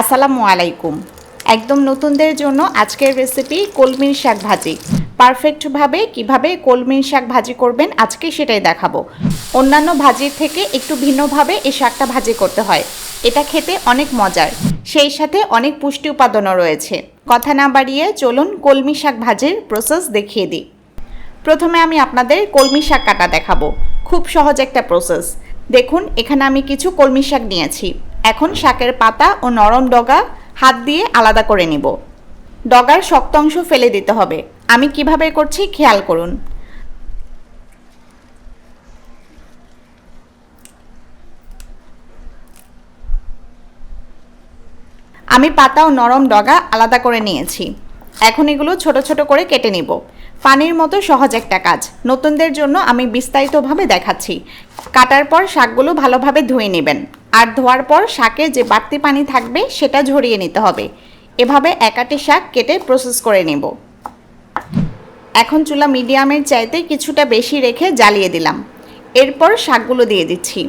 আসসালামু আলাইকুম। একদম নতুনদের জন্য আজকের রেসিপি কলমির শাক ভাজি। পারফেক্টভাবে কীভাবে কলমির শাক ভাজি করবেন আজকে সেটাই দেখাবো। অন্যান্য ভাজির থেকে একটু ভিন্নভাবে এই শাকটা ভাজি করতে হয়। এটা খেতে অনেক মজার। সেই সাথে অনেক পুষ্টি উপাদানও রয়েছে। কথা না বাড়িয়ে চলুন কলমি শাক ভাজির প্রসেস দেখিয়ে দিই। প্রথমে আমি আপনাদের কলমি শাক কাটা দেখাবো। খুব সহজ একটা প্রসেস দেখুন, এখানে আমি কিছু কলমি শাক নিয়েছি। এখন শাকের পাতা ও নরম ডগা হাত দিয়ে আলাদা করে নিব। ডগার শক্ত অংশ ফেলে দিতে হবে। আমি কীভাবে করছি খেয়াল করুন। আমি পাতা ও নরম ডগা আলাদা করে নিয়েছি। এখন এগুলো ছোট ছোট করে কেটে নিব। পানির মতো সহজ একটা কাজ। নতুনদের জন্য আমি বিস্তারিতভাবে দেখাচ্ছি। কাটার পর শাকগুলো ভালোভাবে ধুয়ে নেবেন। আর ধোয়ার পর শাকে যে বাড়তি পানি থাকবে সেটা ঝরিয়ে নিতে হবে। এভাবে একাটি শাক কেটে প্রসেস করে নেব। এখন চুলা মিডিয়ামের চাইতে কিছুটা বেশি রেখে জ্বালিয়ে দিলাম। এরপর শাকগুলো দিয়ে দিচ্ছি।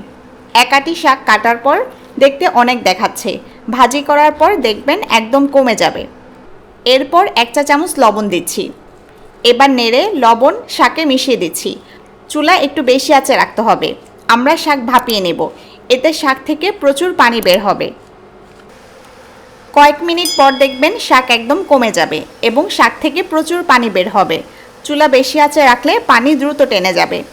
একাটি শাক কাটার পর দেখতে অনেক দেখাচ্ছে। ভাজি করার পর দেখবেন একদম কমে যাবে। এরপর এক চা চামচ লবণ দিচ্ছি। এবার নেড়ে লবণ শাকে মিশিয়ে দিচ্ছি। চুলা একটু বেশি আঁচে রাখতে হবে। আমরা শাক ভাপিয়ে নেব। এতে শাক থেকে প্রচুর পানি বের হবে। কয়েক মিনিট পর দেখবেন শাক একদম কমে যাবে এবং শাক থেকে প্রচুর পানি বের হবে। চুলা বেশি আঁচে রাখলে পানি দ্রুত টেনে যাবে।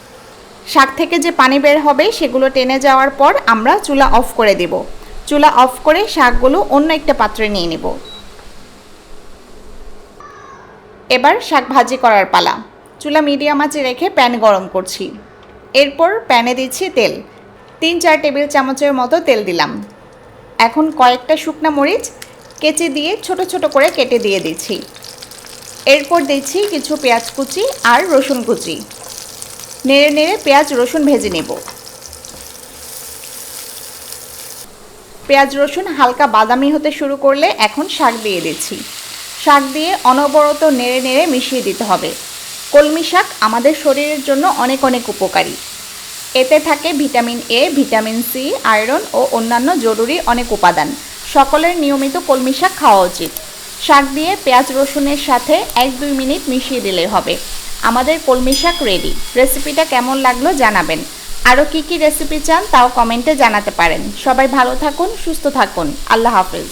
শাক থেকে যে পানি বের হবে সেগুলো টেনে যাওয়ার পর আমরা চুলা অফ করে দেব। চুলা অফ করে শাকগুলো অন্য একটা পাত্রে নিয়ে নেব। এবার শাক ভাজি করার পালা। চুলা মিডিয়াম আঁচে রেখে প্যান গরম করছি। এরপর প্যানে দিচ্ছি তেল। তিন চার টেবিল চামচের মতো তেল দিলাম। এখন কয়েকটা শুকনো মরিচ কেচে দিয়ে ছোট ছোট করে কেটে দিয়ে দিচ্ছি। এরপর দিচ্ছি কিছু পেঁয়াজ কুচি আর রসুন কুচি। নেড়ে নেড়ে পেঁয়াজ, রসুন ভেজে নেব। পেঁয়াজ, রসুন হালকা বাদামি হতে শুরু করলে এখন শাক দিয়ে দিচ্ছি। শাক দিয়ে অনবরত নেড়ে নেড়ে মিশিয়ে দিতে হবে। কলমি শাক আমাদের শরীরের জন্য অনেক অনেক উপকারী। এতে থাকে vitamin A vitamin C iron ও অন্যান্য জরুরি অনেক উপাদান। সকলের নিয়মিত কলমি শাক খাওয়া উচিত। শাক দিয়ে পেঁয়াজ রসুনের সাথে এক দুই মিনিট মিশিয়ে দিলেই হবে। আমাদের কলমি শাক রেডি রেসিপিটা কেমন লাগল জানাবেন। আরও কী কী রেসিপি চান তাও কমেন্টে জানাতে পারেন। সবাই ভালো থাকুন, সুস্থ থাকুন। আল্লাহ হাফেজ।